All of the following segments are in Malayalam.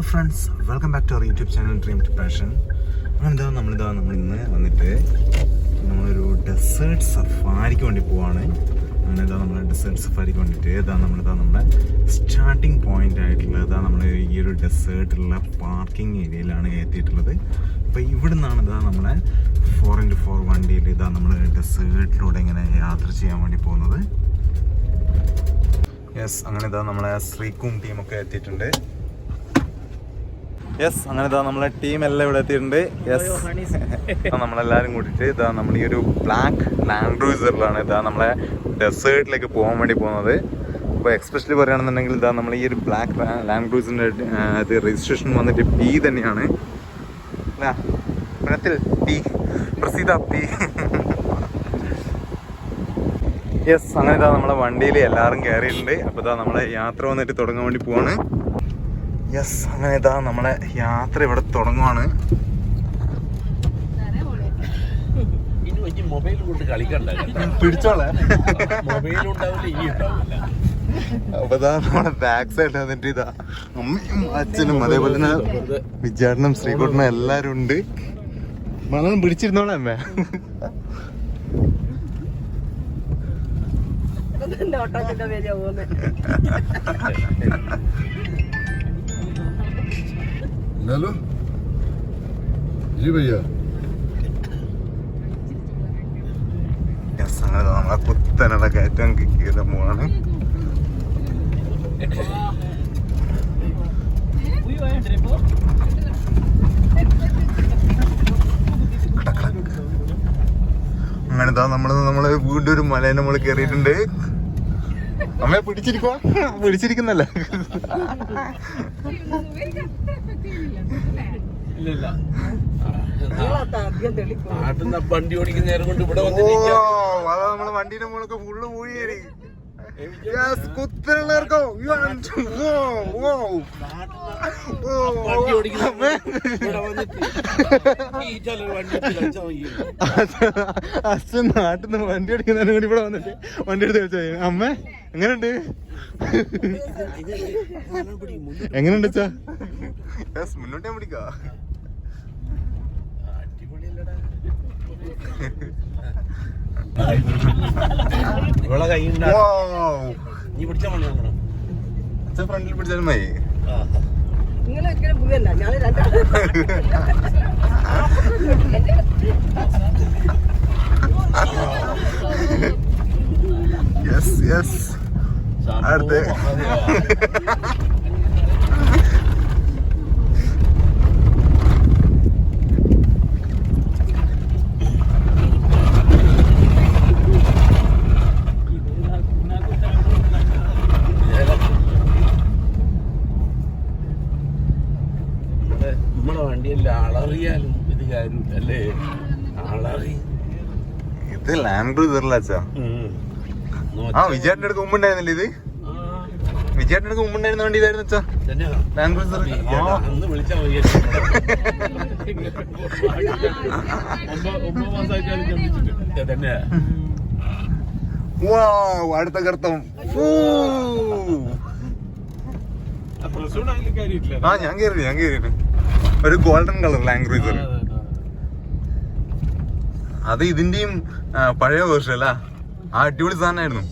Hello friends welcome back to our YouTube channel dream to passion ഇതാ നമ്മളിതാ നമ്മൾ ഇന്ന് വന്നിട്ട് നമ്മളൊരു ഡെസേർട്ട് സഫാരിക്ക് വേണ്ടി പോവാണ്. നമ്മളിതാ ഇതാ നമ്മൾ ഡെസേർട്ട് സഫാരിക്ക് വേണ്ടിയിട്ട് ഇതാ നമ്മളിതാ നമ്മുടെ സ്റ്റാർട്ടിങ് പോയിന്റ് ആയിട്ടുള്ള ഇതാ നമ്മൾ ഈ ഒരു ഡെസേർട്ടുള്ള പാർക്കിംഗ് ഏരിയയിലാണ് എത്തിയിട്ടുള്ളത് അപ്പോൾ ഇവിടെ നിന്നാണ് ഇതാ നമ്മളെ ഫോർ ഇന്റു ഫോർ വണ്ടിയിൽ ഇതാ നമ്മൾ ഡെസേർട്ടിലൂടെ ഇങ്ങനെ യാത്ര ചെയ്യാൻ വേണ്ടി പോകുന്നത്. യെസ് അങ്ങനെ ഇതാ നമ്മളെ ശ്രീകും ടീമൊക്കെ എത്തിയിട്ടുണ്ട്. യെസ് അങ്ങനെ ഇതാ നമ്മളെ ടീം എല്ലാം ഇവിടെ എത്തിയിട്ടുണ്ട്. യെസ് നമ്മളെല്ലാരും കൂടിയിട്ട് ഇതാ നമ്മൾ ഈ ഒരു ബ്ലാക്ക് ലാൻഡ് ക്രൂസറിലാണ് ഇതാ നമ്മളെ ഡെസേർട്ടിലേക്ക് പോകാൻ വേണ്ടി പോകുന്നത്. അപ്പോൾ എക്സ്പെഷ്യലി പറയുകയാണെന്നുണ്ടെങ്കിൽ ഇതാ നമ്മൾ ഈ ഒരു ബ്ലാക്ക് ലാൻഡ് ക്രൂസിന്റെ ഇത് രജിസ്ട്രേഷൻ വന്നിട്ട് പി തന്നെയാണ്. അല്ല? മനത്തിൽ പി പ്രസീത പി യെസ് അങ്ങനെ ഇതാ നമ്മളെ വണ്ടിയിൽ എല്ലാവരും കയറിയിട്ടുണ്ട്. അപ്പോൾ ഇതാ നമ്മളെ യാത്ര വന്നിട്ട് തുടങ്ങാൻ വേണ്ടി പോവാണ്. യെസ് അങ്ങനെ ഇതാ നമ്മളെ യാത്ര ഇവിടെ തുടങ്ങുവാണ്. പിടിച്ചോളെ. മൊബൈൽ ഉണ്ടാവില്ല ഇനി ഉണ്ടാവില്ല അപ്പൊ ഇതാ നമ്മളെ ബാക്ക് സൈഡ് വന്നിട്ട് ഇതാ അമ്മയും അച്ഛനും അതേപോലെ തന്നെ വിജയാടനും ശ്രീകുട്ടനും എല്ലാരും ഉണ്ട്. മലം പിടിച്ചിരുന്നോളെ അമ്മ. ഓട്ടോത്തിന്റെ പേര് പോകുന്നത് हेलो जी भैया യെസ് അങ്ങനെ ഇതാ നമ്മളെ കുത്തനുള്ള കയറ്റം കയറാൻ പോവാണ് അങ്ങനെ ഇതാ നമ്മള് നമ്മള് വീണ്ടും ഒരു മലേന്റെ മുകളിൽ കയറിയിട്ടുണ്ട് അമ്മയെ പിടിച്ചിരിക്കുവാ പിടിച്ചിരിക്കുന്നല്ല നാട്ടിൽ വണ്ടി ഓടിക്കുന്ന നേരം കൊണ്ട് ഇവിടെ ഓ അതാ നമ്മളെ വണ്ടീന്റെ മുകളൊക്കെ ഫുള്ള് പോയി കുത്തിരുള്ളവർക്കോ കുത്തനുള്ളവർക്കോ വണ്ടി ഓടിക്കുന്ന ഇവിടെ വന്നിട്ട് ഈ ചില വണ്ടി കളിച്ചാൽ. അച്ഛൻ നാട്ടിൽ നിന്ന് വണ്ടി എടുക്കുന്നതിന് വേണ്ടി ഇവിടെ വന്നിട്ട് വണ്ടി എടുത്ത് വെച്ചാ അമ്മ എങ്ങനെയുണ്ട്? എങ്ങനെയുണ്ട് അച്ഛാ? മുന്നോട്ടേ പിടിക്കാ. അടിപൊളിയല്ലടാ. ഇവളെ കൈ നീ പിടിച്ചാൽ മതി നോക്കണം അച്ഛൻ ഫ്രണ്ടിൽ പിടിച്ചാലും മതി. നിങ്ങൾ ഒരിക്കലും പോകല്ല ഞാൻ രണ്ടാളും യെസ് യെസ് അടുത്ത്. നമ്മളെ വണ്ടിയിൽ അളറിയാലും ഇത് കാര്യമില്ല അല്ലേ? അളറി. ഇത് ലാൻഡ് ക്രൂസറല്ല അച്ഛാ. ആ വിജയേട്ടന്റെ അടുത്ത് മുമ്പുണ്ടായിരുന്നില്ല ഇത്? വിജയന്റെ അടുത്ത് മുമ്പുണ്ടായിരുന്ന വണ്ടി ഇതായിരുന്നു അച്ഛാ ലാൻഡ് ക്രൂസർ അന്ന് വിളിച്ചാൽ മതി. തന്നെ. അടുത്ത കർത്തം ആ ഞാൻ കയറി ഞാൻ കേറി ഒരു ഗോൾഡൻ കളർ ലാംഗ്വേജ് ക്രൂസർ അത് ഇതിന്റെയും പഴയ വേർഷൻ അല്ല. ആ അടിപൊളി സാധനമായിരുന്നു.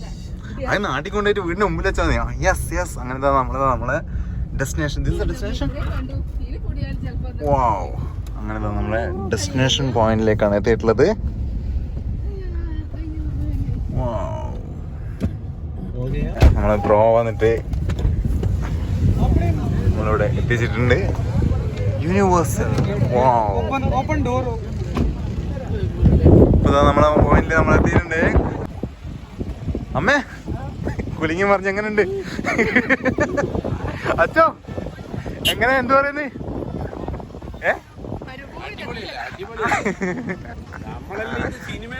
അത് നാട്ടിൽ കൊണ്ടുപോയിട്ട് വീടിന് മുമ്പിൽ വെച്ചാൽ മതി. യെസ് യെസ് അങ്ങനത്തെ നമ്മളെ നമ്മളെ ഡെസ്റ്റിനേഷൻ ഡെസ്റ്റിനേഷൻ വാവ് അങ്ങനെ നമ്മളെ ഡെസ്റ്റിനേഷൻ പോയിന്റിലേക്കാണ് എത്തിയിട്ടുള്ളത്. നമ്മളെ ബ്രോ വന്നിട്ട് നമ്മളിവിടെ എത്തിച്ചിട്ടുണ്ട്. Universal wow. ഇപ്പൊ ദാ നമ്മളെ പോയിന്റിൽ നമ്മൾ എത്തിയിട്ടുണ്ട്. അമ്മേ കുലുങ്ങി മറിഞ്ഞ എങ്ങനെയുണ്ട് അച്ഛോ എങ്ങനെ എന്തു പറയുന്നേ? ഏ? നമ്മളെല്ലാം സിനിമ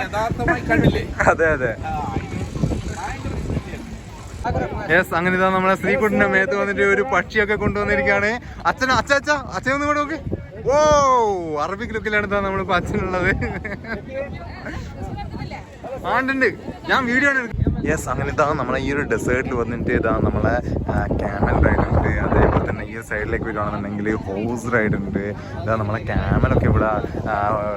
യഥാർത്ഥമായി കണ്ടില്ലേ? അതെ അതെ. യെസ് അങ്ങനെ ഇതാ നമ്മളെ ശ്രീകുട്ടിന്റെ മേത്ത് വന്നിട്ട് ഒരു പക്ഷിയൊക്കെ കൊണ്ടുവന്നിരിക്കുകയാണ് അച്ഛൻ അച്ഛ അച്ഛ അച്ഛൻ ഒന്നും കൂടെ നോക്ക്. ഓ അറബിക് ലുക്കിലാണ് ഇതാ നമ്മളിപ്പോ അച്ഛനുള്ളത്. ആണ്ടുണ്ട്. ഞാൻ വീഡിയോ ആണ് യെസ് അങ്ങനെ ഇതാ നമ്മളെ ഈ ഒരു ഡെസേർട്ടിൽ വന്നിട്ട് ഇതാ നമ്മളെ ക്യാമൽ റൈഡ് അത് ഈ സൈഡിലേക്ക് വരികയാണെന്നുണ്ടെങ്കിൽ ഹോസ് റൈഡ് ഉണ്ട്. ഇതാ നമ്മളെ ക്യാമലൊക്കെ ഇവിടെ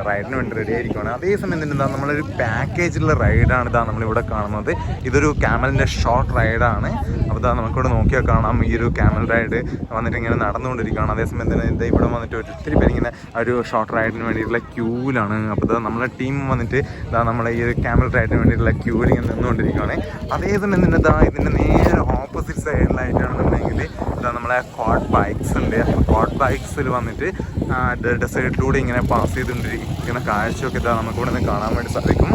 റൈഡിന് വേണ്ടി റെഡി ആയിരിക്കുകയാണ് അതേസമയം തന്നെ എന്താ നമ്മളൊരു പാക്കേജിലുള്ള റൈഡാണ് ഇതാ നമ്മളിവിടെ കാണുന്നത്. ഇതൊരു ക്യാമലിന്റെ ഷോർട്ട് റൈഡാണ് അപ്പോൾ ഇതാ നമുക്കിവിടെ നോക്കിയാൽ കാണാം ഈ ഒരു ക്യാമൽ റൈഡ് വന്നിട്ട് ഇങ്ങനെ നടന്നുകൊണ്ടിരിക്കുകയാണ്. അതേസമയം തന്നെ ഇതാ ഇവിടെ വന്നിട്ട് ഒത്തിരി പേര് ഇങ്ങനെ ഒരു ഷോർട്ട് റൈഡിന് വേണ്ടിയിട്ടുള്ള ക്യൂവിലാണ് അപ്പോൾ ഇതാ നമ്മളെ ടീം വന്നിട്ട് ഇതാ നമ്മളെ ഈ ഒരു ക്യാമൽ റൈഡിന് വേണ്ടിയിട്ടുള്ള ക്യൂവിൽ ഇങ്ങനെ നിന്നുകൊണ്ടിരിക്കുകയാണ്. അതേസമയം തന്നെ ഇതാ ഇതിന്റെ നേരെ ഓപ്പോസിറ്റ് സൈഡിലായിട്ടാണെന്നുണ്ടെങ്കിൽ നമ്മളെ കോട്ട് ബൈക്സ് ഉണ്ട് അപ്പോൾ കോട്ട് ബൈക്സിൽ വന്നിട്ട് ഡെസേർട്ടിലൂടെ ഇങ്ങനെ പാസ് ചെയ്തുകൊണ്ടിരിക്കുന്ന കാഴ്ചയൊക്കെ ഇതാ നമുക്കിവിടെ നിന്ന് കാണാൻ വേണ്ടി സാധിക്കും.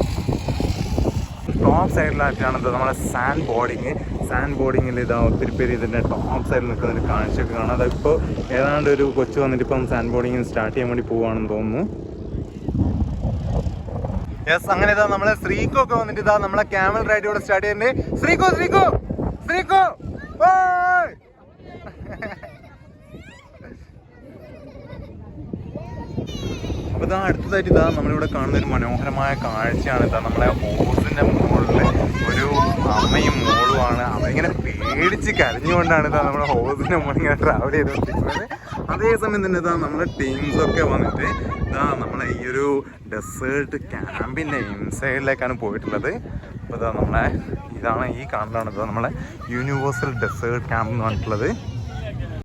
ടോപ്പ് സൈഡിലായിട്ടാണ് ഇത് നമ്മളെ സാൻഡ് ബോർഡിങ് സാൻഡ് ബോർഡിങ്ങിൽ ഇതാ ഒത്തിരി പേര് ഇതിന്റെ ടോപ്പ് സൈഡിൽ നിൽക്കുന്ന ഒരു കാഴ്ചയൊക്കെ കാണാം. അതിപ്പോൾ ഏതാണ്ട് ഒരു കൊച്ചു വന്നിട്ട് ഇപ്പം സാൻഡ് ബോർഡിങ് സ്റ്റാർട്ട് ചെയ്യാൻ വേണ്ടി പോവുകയാണെന്ന് തോന്നുന്നു. യെസ് അങ്ങനെ ഇതാ നമ്മളെ ശ്രീകോ ഒക്കെ വന്നിട്ട് ഇതാ നമ്മളെ ക്യാമൽ റൈഡ് ഇവിടെ സ്റ്റാർട്ട് ചെയ്യുന്നുണ്ട്. ശ്രീകോ ശ്രീകോ ശ്രീകോ ഓയ് അപ്പൊ ഇതാ അടുത്തതായിട്ട് ഇതാ നമ്മളിവിടെ കാണുന്ന ഒരു മനോഹരമായ കാഴ്ചയാണ്. ഇതാ നമ്മളെ ഹോസിന്റെ മുകളിൽ ഒരു അമ്മയും മോളുമാണ് അവരിങ്ങനെ പേടിച്ച് കരഞ്ഞുകൊണ്ടാണ് ഇതാ നമ്മുടെ ഹോസിന്റെ മുകളിൽ ഇങ്ങനെ ട്രാവൽ ചെയ്തുകൊണ്ടിരിക്കുന്നത്. അതേസമയം തന്നെ ഇതാ നമ്മുടെ ടീംസൊക്കെ വന്നിട്ട് ഇതാ നമ്മളെ ഈ ഒരു ഡെസേർട്ട് ക്യാമ്പിന്റെ ഇൻസൈഡിലേക്കാണ് പോയിട്ടുള്ളത്. അപ്പോൾ ഇതാ നമ്മളെ ഇതാണ് ഈ കാണുന്നതാണ് ഇതാ നമ്മളെ യൂണിവേഴ്സൽ ഡെസേർട്ട് ക്യാമ്പ് എന്ന് പറഞ്ഞിട്ടുള്ളത്.